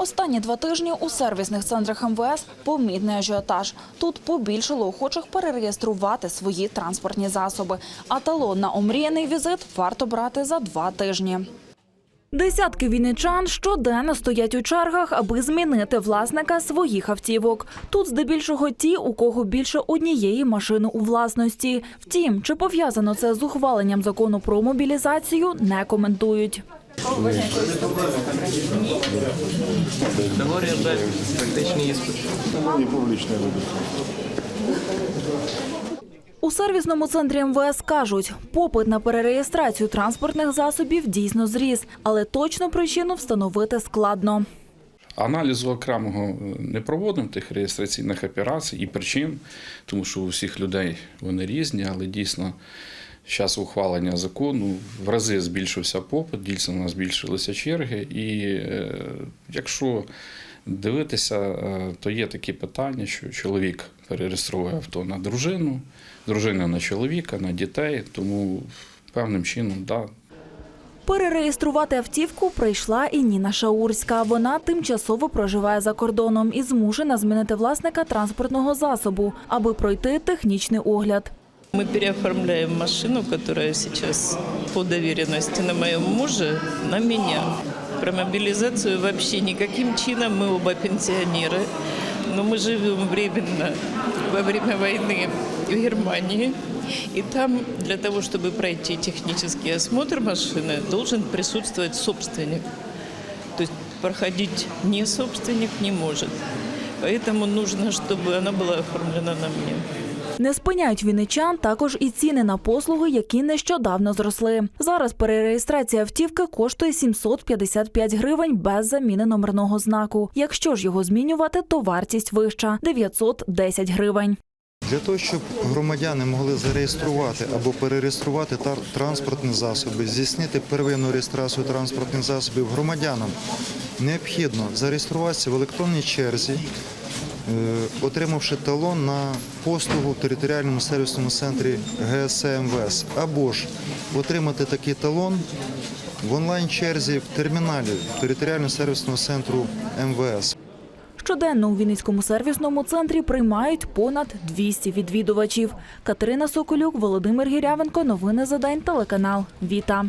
Останні два тижні у сервісних центрах МВС помітний ажіотаж. Тут побільшало охочих перереєструвати свої транспортні засоби. А талон на омріяний візит варто брати за два тижні. Десятки вінничан щоденно стоять у чергах, аби змінити власника своїх автівок. Тут здебільшого ті, у кого більше однієї машини у власності. Втім, чи пов'язано це з ухваленням закону про мобілізацію, не коментують. Теорія Б, практичний іспит. У сервісному центрі МВС кажуть, попит на перереєстрацію транспортних засобів дійсно зріс, але точну причину встановити складно. Аналізу окремого е, не проводимо тих реєстраційних операцій і причин, тому що у всіх людей вони різні, але дійсно час ухвалення закону в рази збільшився попит, дійсно збільшилися черги. І е, якщо дивитися, е, то є такі питання, що чоловік перереєстровує авто на дружину, дружина на чоловіка, на дітей, тому певним чином, да, Перереєструвати автівку прийшла і Ніна Шаурська. Вона тимчасово проживає за кордоном і змушена змінити власника транспортного засобу, аби пройти технічний огляд. Мы переоформляем машину, которая сейчас по доверенности на моем муже, на меня. Про мобилизацию вообще никаким чином, мы оба пенсионеры, но мы живем временно во время войны в Германии. И там для того, чтобы пройти технический осмотр машины, должен присутствовать собственник. То есть проходить не собственник не может. Поэтому нужно, чтобы она была оформлена на мне. Не спиняють вінничан також і ціни на послуги, які нещодавно зросли. Зараз перереєстрація автівки коштує 755 гривень без заміни номерного знаку. Якщо ж його змінювати, то вартість вища 910 гривень. Для того, щоб громадяни могли зареєструвати або перереєструвати транспортні засоби, здійснити первинну реєстрацію транспортних засобів громадянам необхідно зареєструватися в електронній черзі, отримавши талон на послугу в територіальному сервісному центрі ГСМВС, або ж отримати такий талон в онлайн-черзі в терміналі територіального сервісного центру МВС. Щоденно у Вінницькому сервісному центрі приймають понад 200 відвідувачів. Катерина Соколюк, Володимир Гірявенко. Новини за день. Телеканал Віта.